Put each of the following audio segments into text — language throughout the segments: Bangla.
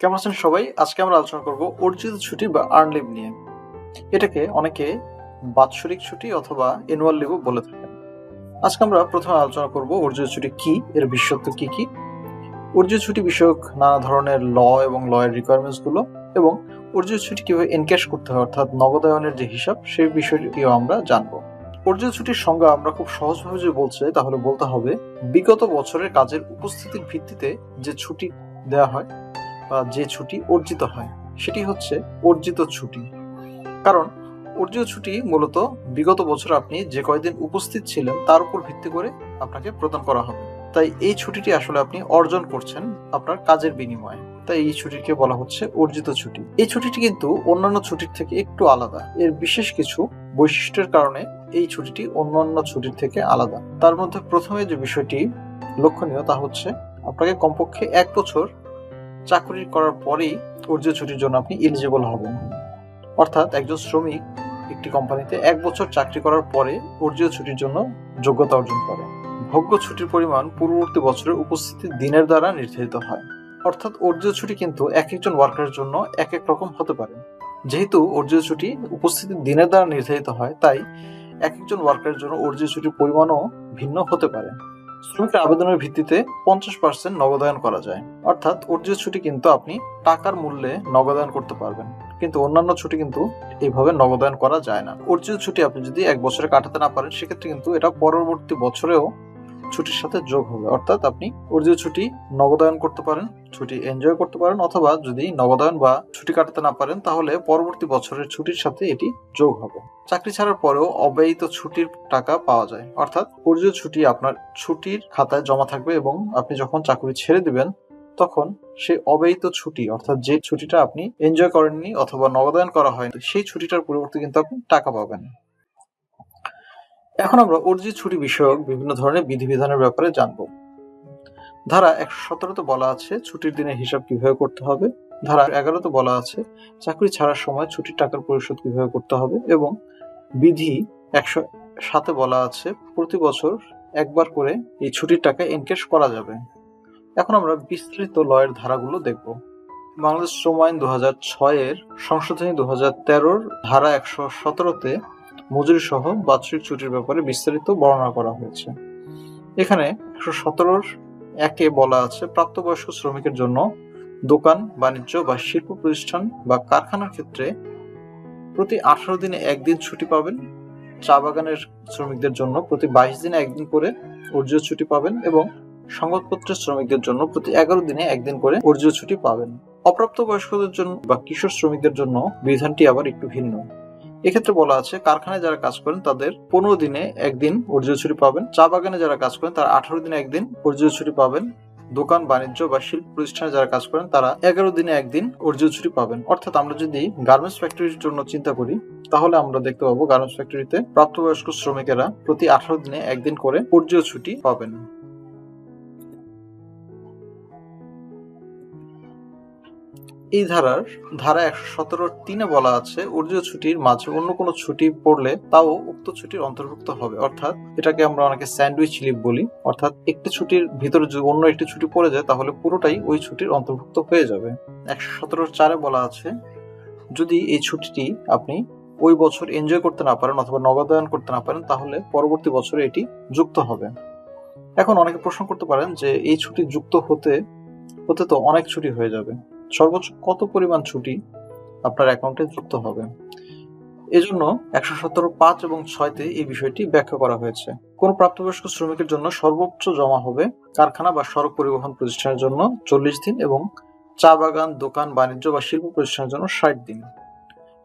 কেমন আছেন সবাই? আজকে আমরা আলোচনা করব অর্জিত ছুটি বা আর্ন লিভ নিয়ে। এটাকে অনেকে বাৎসরিক ছুটি অথবা অ্যানুয়াল লিভও বলে থাকেন। আজকে আমরা প্রথমে আলোচনা করব অর্জিত ছুটি কি, এর বিশেষত্ব কি কি? অর্জিত ছুটি বিষয়ক নানা ধরনের ল এবং ল এর রিকোয়ারমেন্টসগুলো এবং অর্জিত ছুটি কীভাবে এনক্যাশ করতে হয় অর্থাৎ নগদায়নের যে হিসাব সেই বিষয়টিও আমরা জানব। অর্জিত ছুটির সংজ্ঞা আমরা খুব সহজভাবে যদি বলতে চাই, তাহলে বলতে হবে বিগত বছরের কাজের উপস্থিতির ভিত্তিতে যে ছুটি দেওয়া হয় বা যে ছুটি অর্জিত হয়, সেটি হচ্ছে অর্জিত ছুটি। কারণ অর্জিত ছুটি মূলত বিগত বছর আপনি যে কয়দিন উপস্থিত ছিলেন, তার উপর ভিত্তি করে আপনাকে প্রদান করা হবে। তাই এই ছুটিটি আসলে আপনি অর্জন করছেন আপনার কাজের বিনিময়ে। তাই এই ছুটিকে বলা হচ্ছে অর্জিত ছুটি। এই ছুটিটি কিন্তু অন্যান্য ছুটির থেকে একটু আলাদা। এর বিশেষ কিছু বৈশিষ্ট্যের কারণে এই ছুটিটি অন্যান্য ছুটির থেকে আলাদা। তার মধ্যে প্রথমে যে বিষয়টি লক্ষণীয় তা হচ্ছে, আপনাকে কমপক্ষে এক বছর চাকরি করার পরেই অর্জিত ছুটির জন্য আপনি এলিজিবল হবেন। অর্থাৎ একজন শ্রমিক একটি কোম্পানিতে এক বছর চাকরি করার পরে অর্জিত ছুটির জন্য যোগ্যতা অর্জন করে। ভোগ্য ছুটির পরিমাণ পূর্ববর্তী বছরের উপস্থিতির দিনের দ্বারা নির্ধারিত হয়। অর্থাৎ অর্জিত ছুটি কিন্তু এক একজন ওয়ার্কারের জন্য এক এক রকম হতে পারে। যেহেতু অর্জিত ছুটি উপস্থিতির দিনের দ্বারা নির্ধারিত হয়, তাই এক একজন ওয়ার্কারের জন্য অর্জিত ছুটির পরিমাণও ভিন্ন হতে পারে। শ্রমিকের আবেদনের ভিত্তিতে পঞ্চাশ পার্সেন্ট নগদায়ন করা যায়। অর্থাৎ অর্জিত ছুটি কিন্তু আপনি টাকার মূল্যে নগদায়ন করতে পারবেন। কিন্তু অন্যান্য ছুটি কিন্তু এইভাবে নগদায়ন করা যায় না। অর্জিত ছুটি আপনি যদি এক বছরে কাটাতে না পারেন, সেক্ষেত্রে কিন্তু এটা পরবর্তী বছরেও ছুটির সাথে যোগ হবে। অর্থাৎ আপনি অর্জিত ছুটি নগদায়ন করতে পারেন, ছুটি এনজয় করতে পারেন, অথবা যদি নগদায়ন বা ছুটি কাটাতে না পারেন, তাহলে পরবর্তী বছরের ছুটির সাথে এটি যোগ হবে। চাকরি ছাড়ার পরেও অব্যয়িত ছুটির টাকা পাওয়া যায়। অর্থাৎ অর্জিত ছুটি আপনার ছুটির খাতায় জমা থাকবে এবং আপনি যখন চাকরি ছেড়ে দিবেন, তখন সেই অব্যয়িত ছুটি, অর্থাৎ যে ছুটিটা আপনি এনজয় করেননি অথবা নগদায়ন করা হয়নি, সেই ছুটিটার পরিবর্তে কিন্তু আপনি টাকা পাবেন। এখন আমরা অর্জিত ছুটি বিষয়ক বিভিন্ন ধরনের বিধিবিধানের ব্যাপারে জানব। ধারা একশো সতেরোতে বলা আছে, ছুটির দিনের হিসাব কীভাবে করতে হবে? ধারা এগারোতে বলা আছে, চাকরি ছাড়ার সময় ছুটির টাকার পরিশোধ কীভাবে করতে হবে? এবং বিধি একশো সাথে বলা আছে, প্রতি বছর একবার করে এই ছুটির টাকা এনকেশ করা যাবে। এখন আমরা বিস্তৃত লয়ের ধারাগুলো দেখব। বাংলাদেশ শ্রম আইন দু হাজার ছয়ের, সংশোধনী দু হাজার তেরোর ধারা একশো সতেরোতে মজুরি সহ বাৎসরিক ছুটির ব্যাপারে বিস্তারিত বর্ণনা করা হয়েছে। এখানে একশো সতেরোর একে বলা আছে প্রাপ্তবয়স্ক শ্রমিকের জন্য দোকান, বাণিজ্য বা শিল্প প্রতিষ্ঠান বা কারখানার ক্ষেত্রে প্রতি আঠারো দিনে একদিন ছুটি পাবেন। চা বাগানের শ্রমিকদের জন্য প্রতি বাইশ দিনে একদিন করে অর্জিত ছুটি পাবেন এবং সংবাদপত্রের শ্রমিকদের জন্য প্রতি এগারো দিনে একদিন করে অর্জিত ছুটি পাবেন। অপ্রাপ্ত বয়স্কদের জন্য বা কিশোর শ্রমিকদের জন্য বিধানটি আবার একটু ভিন্ন। এক্ষেত্রে বলা আছে, কারখানায় যারা কাজ করেন তাদের পনেরো দিনে একদিন অর্জিত ছুটি পাবেন। চা বাগানে যারা কাজ করেন তারা আঠারো দিনে একদিন অর্জিত ছুটি পাবেন। দোকান, বাণিজ্য বা শিল্প প্রতিষ্ঠানে যারা কাজ করেন তারা এগারো দিনে একদিন অর্জিত ছুটি পাবেন। অর্থাৎ আমরা যদি গার্মেন্টস ফ্যাক্টরির জন্য চিন্তা করি, তাহলে আমরা দেখতে পাবো গার্মেন্টস ফ্যাক্টরিতে প্রাপ্তবয়স্ক শ্রমিকেরা প্রতি আঠারো দিনে একদিন করে অর্জিত ছুটি পাবেন। এই ধারার ধারা একশো সতেরোর তিনে বলা আছে অর্জিত ছুটির মাঝে অন্য কোনো ছুটি পড়লে তাও উক্ত ছুটির অন্তর্ভুক্ত হবে। অর্থাৎ এটাকে আমরা অনেকে স্যান্ডউইচ লিভ বলি। অর্থাৎ একটি ছুটির ভিতরে যদি অন্য একটি ছুটি পড়ে যায়, তাহলে পুরোটাই ওই ছুটির অন্তর্ভুক্ত হয়ে যাবে। একশো সতেরোর চারে বলা আছে, যদি এই ছুটিটি আপনি ওই বছর এনজয় করতে না পারেন অথবা নগদায়ন করতে না পারেন, তাহলে পরবর্তী বছরে এটি যুক্ত হবে। এখন অনেকে প্রশ্ন করতে পারেন যে, এই ছুটি যুক্ত হতে হতে তো অনেক ছুটি হয়ে যাবে। সর্বোচ্চ কত পরিমাণ ছুটি আপনার অ্যাকাউন্টে যুক্ত হবে? এজন্য একশো সতেরো পাঁচ এবং ছয়তে এই বিষয়টি ব্যাখ্যা করা হয়েছে। কোন প্রাপ্তবয়স্ক শ্রমিকের জন্য সর্বোচ্চ জমা হবে কারখানা বা সড়ক পরিবহন প্রতিষ্ঠানের জন্য চল্লিশ দিন এবং চা বাগান, দোকান, বাণিজ্য বা শিল্প প্রতিষ্ঠানের জন্য ষাট দিন।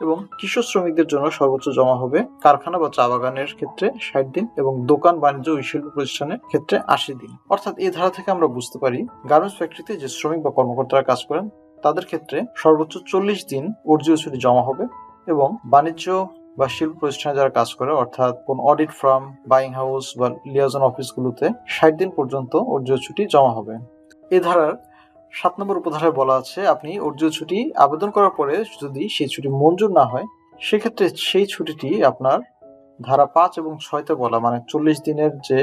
এবং কিশোর শ্রমিকদের জন্য সর্বোচ্চ জমা হবে কারখানা বা চা বাগানের ক্ষেত্রে ষাট দিন এবং দোকান, বাণিজ্য ও শিল্প প্রতিষ্ঠানের ক্ষেত্রে আশি দিন। অর্থাৎ এই ধারা থেকে আমরা বুঝতে পারি গার্মেন্টস ফ্যাক্টরিতে যে শ্রমিক বা কর্মকর্তারা কাজ করেন তাদের ক্ষেত্রে সর্বোচ্চ চল্লিশ দিন অর্জিত ছুটি জমা হবে এবং বাণিজ্য বা শিল্প প্রতিষ্ঠানে যারা কাজ করে, অর্থাৎ কোন অডিট ফার্ম বাইং হাউস বা লিয়াজন অফিসগুলোতে ষাট দিন পর্যন্ত অর্জিত ছুটি জমা হবে। এ ধারার সাত নম্বর উপধারায় বলা আছে, আপনি অর্জিত ছুটি আবেদন করার পরে যদি সেই ছুটি মঞ্জুর না হয়, সেক্ষেত্রে সেই ছুটিটি আপনার ধারা পাঁচ এবং ছয়তে বলা মানে চল্লিশ দিনের যে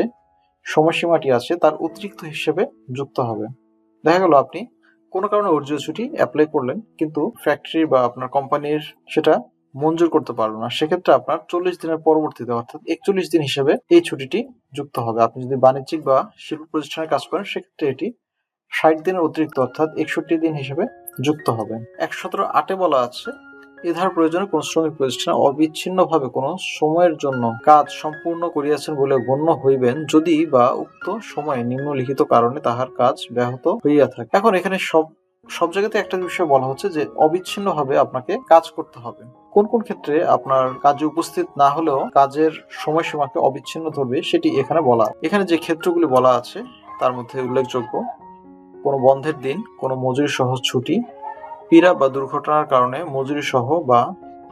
সময়সীমাটি আছে, তার অতিরিক্ত হিসেবে যুক্ত হবে। দেখা গেল আপনি কোনো কারণে অর্জিত ছুটি অ্যাপ্লাই করলেন, কিন্তু ফ্যাক্টরি বা আপনার কোম্পানির সেটা মঞ্জুর করতে পারল না। সেক্ষেত্রে আপনার চল্লিশ দিনের পরবর্তীতে, অর্থাৎ একচল্লিশ দিন হিসেবে এই ছুটিটি যুক্ত হবে। আপনি যদি বাণিজ্যিক বা শিল্প প্রতিষ্ঠানে কাজ করেন, সেক্ষেত্রে এটি ষাট দিনের অতিরিক্ত, অর্থাৎ একষট্টি দিন হিসেবে যুক্ত হবে। একশো সতেরো আটে বলা আছে এ ধার প্রয়োজনে কোন শ্রমিক প্রতিষ্ঠানে অবিচ্ছিন্নভাবে কোনো সময়ের জন্য কাজ সম্পূর্ণ করিয়াছেন বলে গণ্য হইবেন যদি বা উক্ত সময়ে নিম্নলিখিত কারণে তাহার কাজ ব্যাহত হইয়া থাকে। এখন এখানে সব সব জায়গাতে একটা বিষয় বলা হচ্ছে যে অবিচ্ছিন্নভাবে আপনাকে কাজ করতে হবে। কোন কোন ক্ষেত্রে আপনার কাজে উপস্থিত না হলেও কাজের সময়সীমাকে অবিচ্ছিন্ন ধরবে সেটি এখানে বলা। এখানে যে ক্ষেত্রগুলি বলা আছে তার মধ্যে উল্লেখযোগ্য। কোনো বন্ধের দিন, কোনো মজুরি সহ ছুটি পীড়া বা দুর্ঘটনার কারণে মজুরি সহ বা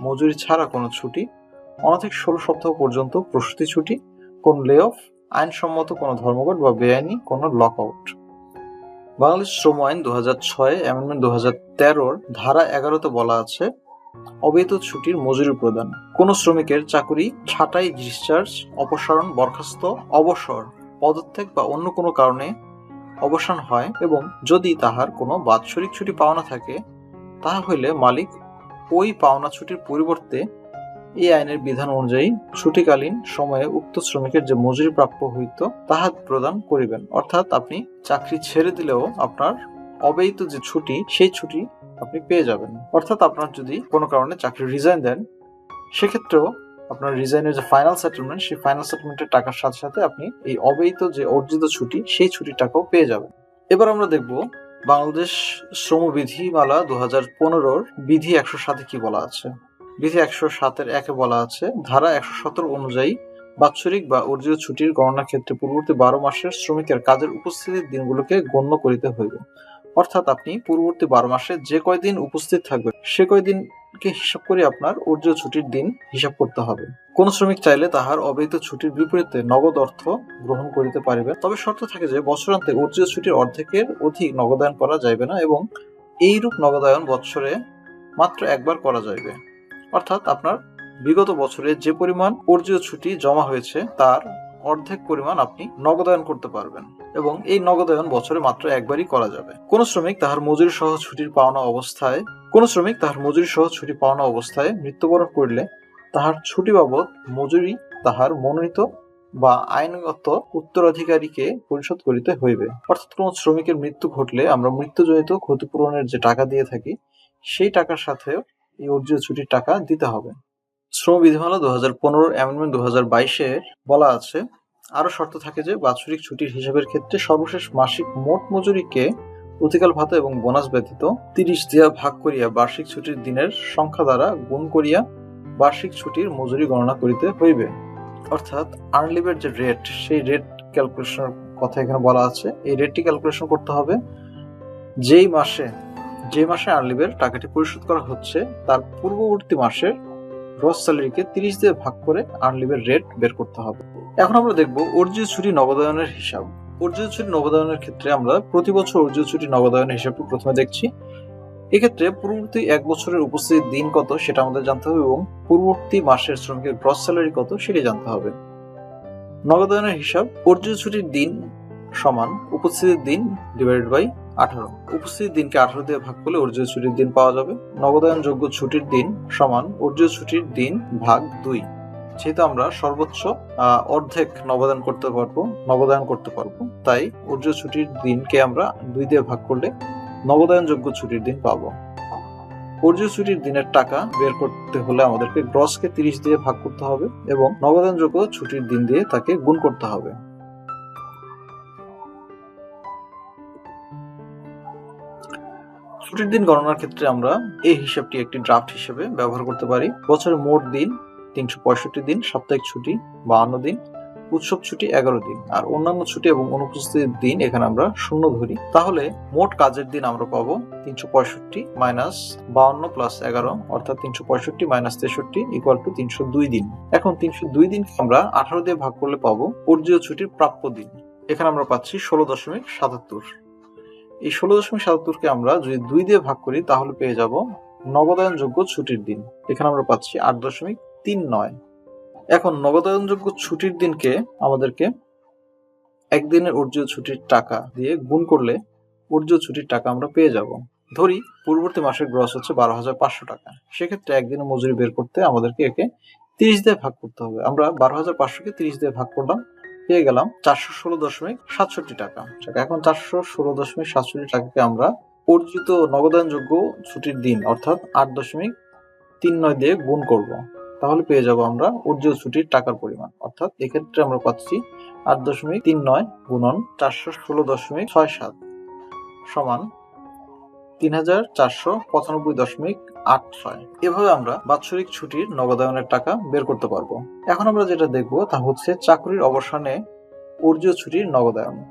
মজুরি ছাড়া কোনো ছুটি, অনধিক ষোলো সপ্তাহ পর্যন্ত প্রসূতি ছুটি, কোন লে অফ আইনসম্মত কোনো ধর্মঘট বা বেআইনি কোনো লক আউট বাংলাদেশ শ্রম আইন দু হাজার ছয় অ্যামেন্ডমেন্ট দু হাজার তেরোর ধারা এগারোতে বলা আছে, অবৈধ ছুটির মজুরি প্রদান। কোন শ্রমিকের চাকুরি, ছাঁটাই ডিসচার্জ অপসারণ, বরখাস্ত, অবসর, পদত্যাগ বা অন্য কোনো কারণে অবসান হয় এবং যদি তাহার কোনো বাৎসরিক ছুটি পাওনা থাকে তাহা হইলে মালিক ওই পাওনা ছুটির পরিবর্তে এই আইনের বিধান অনুযায়ী ছুটিকালীন সময়ে উক্ত শ্রমিকের যে মজুরি প্রাপ্য হইত, তাহা প্রদান করিবেন। অর্থাৎ আপনি চাকরি ছেড়ে দিলেও আপনার অব্যয়িত যে ছুটি, সেই ছুটি আপনি পেয়ে যাবেন। অর্থাৎ আপনার যদি কোনো কারণে চাকরি রিজাইন দেন, সেক্ষেত্রেও আপনার রিজাইনের যে ফাইনাল সেটেলমেন্ট সেই ফাইনাল সেটেলমেন্টের টাকার সাথে সাথে আপনি এই অব্যয়িত যে অর্জিত ছুটি, সেই ছুটির টাকাও পেয়ে যাবেন। এবার আমরা দেখব বাংলাদেশ শ্রম বিধিমালা দু হাজার পনেরোর বিধি একশো সাতে কি বলা আছে? বিধি একশো সাতের একে বলা আছে, ধারা একশো সতেরো অনুযায়ী বাৎসরিক বা অর্জিত ছুটির গণনা ক্ষেত্রে পূর্ববর্তী বারো মাসের শ্রমিকের কাজের উপস্থিতির দিনগুলোকে গণ্য করিতে হইবে। অর্থাৎ আপনি পূর্ববর্তী বারো মাসে যে কয়দিন উপস্থিত থাকবেন, সে কয়দিনকে হিসাব করে আপনার অর্জিত ছুটির দিন হিসাব করতে হবে। কোন শ্রমিক চাইলে তাহার অবৈধ ছুটির বিপরীতে নগদ অর্থ গ্রহণ করিতে পারিবে। তবে শর্ত থাকে যে, বছরান্তে অর্জিত ছুটির অর্ধেকের অধিক নগদায়ন করা যাইবে না এবং এইরূপ নগদায়ন বৎসরে মাত্র একবার করা যাইবে। অর্থাৎ আপনার বিগত বছরে যে পরিমাণ অর্জিত ছুটি জমা হয়েছে, তার অর্ধেক পরিমাণ আপনি নগদায়ন করতে পারবেন এবং এই নগদায়ন বছরে মাত্র একবারই করা যাবে। কোন শ্রমিক তাহার মজুরি সহ ছুটির পাওনা অবস্থায়, কোন শ্রমিক তাহার মজুরি সহ ছুটি পাওনা অবস্থায় মৃত্যুবরণ করলে তাহার ছুটি বাবদ মজুরি তাহার মনোনীত বা আইনগত উত্তরাধিকারীকে পরিশোধ করিতে হইবে। অর্থাৎ কোন শ্রমিকের মৃত্যু ঘটলে আমরা মৃত্যুজনিত ক্ষতিপূরণের যে টাকা দিয়ে থাকি, সেই টাকার সাথে এই অর্জিত ছুটির টাকা দিতে হবে। শ্রম বিধিমালা দু হাজার পনেরো অ্যামেন্ডমেন্ট দু হাজার বাইশে বলা আছে আরও শর্ত থাকে যে বাৎসরিক ছুটির হিসাবের ক্ষেত্রে সর্বশেষ মাসিক মোট মজুরিকে অতিকাল ভাতা এবং বোনাস ব্যতীত তিরিশ দিয়া ভাগ করিয়া বার্ষিক ছুটির দিনের সংখ্যা দ্বারা গুণ করিয়া বার্ষিক ছুটির মজুরি গণনা করিতে হইবে। অর্থাৎ আর্নলিভের যে রেট সেই রেট ক্যালকুলেশনের কথা এখানে বলা আছে। এই রেটটি ক্যালকুলেশন করতে হবে। যেই মাসে যে মাসে আর্নলিভের টাকাটি পরিশোধ করা হচ্ছে, তার পূর্ববর্তী মাসের গ্রস স্যালারিকে তিরিশ দিয়ে ভাগ করে আর্নলিভের রেট বের করতে হবে। এখন আমরা দেখব অর্জিত ছুটি নগদায়নের হিসাব। অর্জিত ছুটি নগদায়নের ক্ষেত্রে আমরা প্রতি বছর অর্জিত ছুটি নগদায়নের হিসাবটি প্রথমে দেখছি। এক্ষেত্রে পূর্ববর্তী এক বছরের উপস্থিতির দিন কত সেটা আমাদের জানতে হবে এবং পূর্ববর্তী মাসের শ্রমিকের গ্রস স্যালারি কত সেটি জানতে হবে। নগদায়নের হিসাব অর্জিত ছুটির দিন সমান, উপস্থিতির দিন ডিভাইডেড বাই আঠারো। উপস্থিতির দিনকে আঠারো দিয়ে ভাগ করলে অর্জিত ছুটির দিন পাওয়া যাবে। নগদায়নযোগ্য ছুটির দিন সমান অর্জিত ছুটির দিন ভাগ দুই। যেহেতু আমরা সর্বোচ্চ অর্ধেক নবদান করতে পারব নবদায়ন করতে পারব, তাই অর্জিত ছুটির দিনকে আমরা দুই দিয়ে ভাগ করলে নবদায়নযোগ্য ছুটির দিন পাবো। অর্জিত ছুটির দিনের টাকা বের করতে হলে আমাদেরকে গ্রসকে তিরিশ দিয়ে ভাগ করতে হবে এবং নবদানযোগ্য ছুটির দিন দিয়ে তাকে গুণ করতে হবে। ছুটির দিন গণনার ক্ষেত্রে আমরা এই হিসাবটি একটি ড্রাফট হিসেবে ব্যবহার করতে পারি। বছরের মোট দিন তিনশো পঁয়ষট্টি দিন, সাপ্তাহিক ছুটি বাহান্ন দিন, উৎসব ছুটি এগারো দিন। আর অন্যান্য ছুটি এবং অনুপস্থিতির দিন এখানে আমরা শূন্য ধরি। তাহলে মোট কাজের দিন আমরা পাবো তিনশো পঁয়ষট্টি মাইনাস বাউন্ন প্লাস এগারো, অর্থাৎ তিনশো পঁয়ষট্টি মাইনাস তেষট্টি ইকুয়াল টু তিনশো দুই দিন। এখন তিনশো দুই দিনকে আমরা আঠারো দিয়ে ভাগ করলে পাবো অর্জিত ছুটির প্রাপ্য দিন। এখানে আমরা পাচ্ছি ষোলো দশমিক সাতাত্তর। এই ষোলো দশমিক সাতাত্তরকে আমরা যদি দুই দিয়ে ভাগ করি, তাহলে পেয়ে যাব নগদায়নযোগ্য ছুটির দিন। এখানে আমরা পাচ্ছি আট দশমিক তিন নয়। এখন নগদায়নযোগ্য ছুটির দিনকে আমাদেরকে একদিনের অর্জিত ছুটির টাকা দিয়ে গুণ করলে অর্জিত ছুটির টাকা আমরা পেয়ে যাব। ধরি, পূর্ববর্তী মাসের গ্রস হচ্ছে বারো হাজার পাঁচশো টাকা। সেক্ষেত্রে একদিনের মজুরি বের করতে আমাদেরকে একে তিরিশ দিয়ে ভাগ করতে হবে। আমরা বারো হাজার পাঁচশোকে তিরিশ দিয়ে ভাগ করলাম পেয়ে গেলাম চারশো ষোলো দশমিক সাতষট্টি টাকা। এখন চারশো ষোলো দশমিক সাতষট্টি টাকাকে আমরা অর্জিত নগদায়নযোগ্য ছুটির দিন, অর্থাৎ আট দশমিক তিন নয় দিয়ে গুণ করব। তাহলে পেয়ে যাব আমরা অর্জিত ছুটির টাকার পরিমাণ, অর্থাৎ এক্ষেত্রে আমরা পাচ্ছি আট দশমিক তিন নয় গুণন চারশো ষোলো দশমিক ছয় সাত সমান তিন হাজার চারশো পঁচানব্বই দশমিক আট ছয়। এভাবে আমরা বাৎসরিক ছুটির নগদায়নের টাকা বের করতে পারব। এখন আমরা যেটা দেখব তা হচ্ছে চাকরির অবসানে অর্জিত ছুটির নগদায়ন।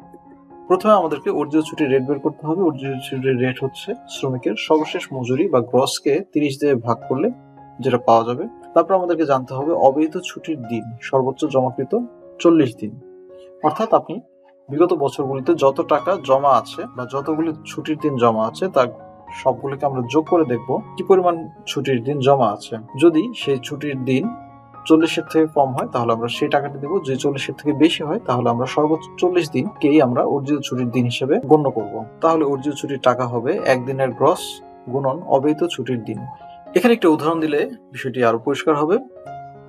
প্রথমে আমাদেরকে অর্জিত ছুটির রেট বের করতে হবে। অর্জিত ছুটির রেট হচ্ছে শ্রমিকের সর্বশেষ মজুরি বা গ্রসকে তিরিশ দিয়ে ভাগ করলে যেটা পাওয়া যাবে। তারপর আমাদেরকে জানতে হবে অবৈধ ছুটির দিন, সর্বোচ্চ জমাকৃত চল্লিশ দিন। অর্থাৎ আপনি বিগত বছরগুলিতে যত টাকা জমা আছে বা যতগুলি ছুটির দিন জমা আছে তার সবগুলোকে আমরা যোগ করে দেখব কি পরিমাণ ছুটির দিন জমা আছে। যদি সেই ছুটির দিন চল্লিশের থেকে কম হয়, তাহলে আমরা সেই টাকাটা দেবো। যদি চল্লিশের থেকে বেশি হয়, তাহলে আমরা সর্বোচ্চ চল্লিশ দিনকেই আমরা অর্জিত ছুটির দিন হিসেবে গণ্য করব। তাহলে অর্জিত ছুটির টাকা হবে একদিনের গ্রস গুণন অবৈধ ছুটির দিন। এখানে একটা উদাহরণ দিলে বিষয়টি আরও পরিষ্কার হবে।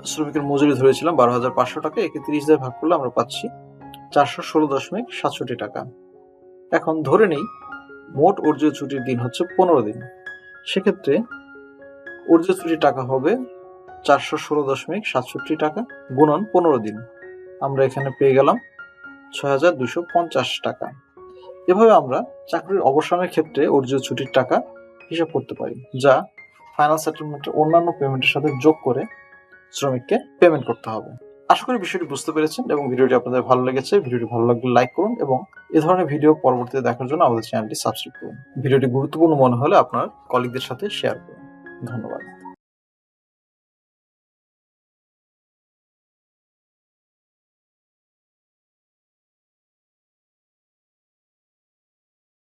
শ্রমিকের মজুরি ধরেছিলাম বারো হাজার পাঁচশো টাকা, একে তিরিশ দিয়ে ভাগ করলে আমরা পাচ্ছি চারশো ষোলো দশমিক সাতষট্টি টাকা। এখন ধরে নেই মোট অর্জিত ছুটির দিন হচ্ছে পনেরো দিন। সেক্ষেত্রে অর্জিত ছুটির টাকা হবে চারশো ষোলো দশমিক সাতষট্টি টাকা গুণন পনেরো দিন। আমরা এখানে পেয়ে গেলাম ছয় হাজার দুশো পঞ্চাশ টাকা। এভাবে আমরা চাকরির অবসানের ক্ষেত্রে অর্জিত ছুটির টাকা হিসাব করতে পারি, যা ফাইনাল সেটেলমেন্টের অন্যান্য পেমেন্টের সাথে যোগ করে শ্রমিককে পেমেন্ট করতে হবে। আশা করি বিষয়টি বুঝতে পেরেছেন এবং ভিডিওটি আপনাদের ভালো লেগেছে। ভিডিওটি ভালো লাগলে লাইক করুন এবং এ ধরনের ভিডিও পরবর্তীতে দেখার জন্য আমাদের চ্যানেলটি সাবস্ক্রাইব করুন। ভিডিওটি গুরুত্বপূর্ণ মনে হলে আপনার কলিগদের সাথে শেয়ার করুন। ধন্যবাদ।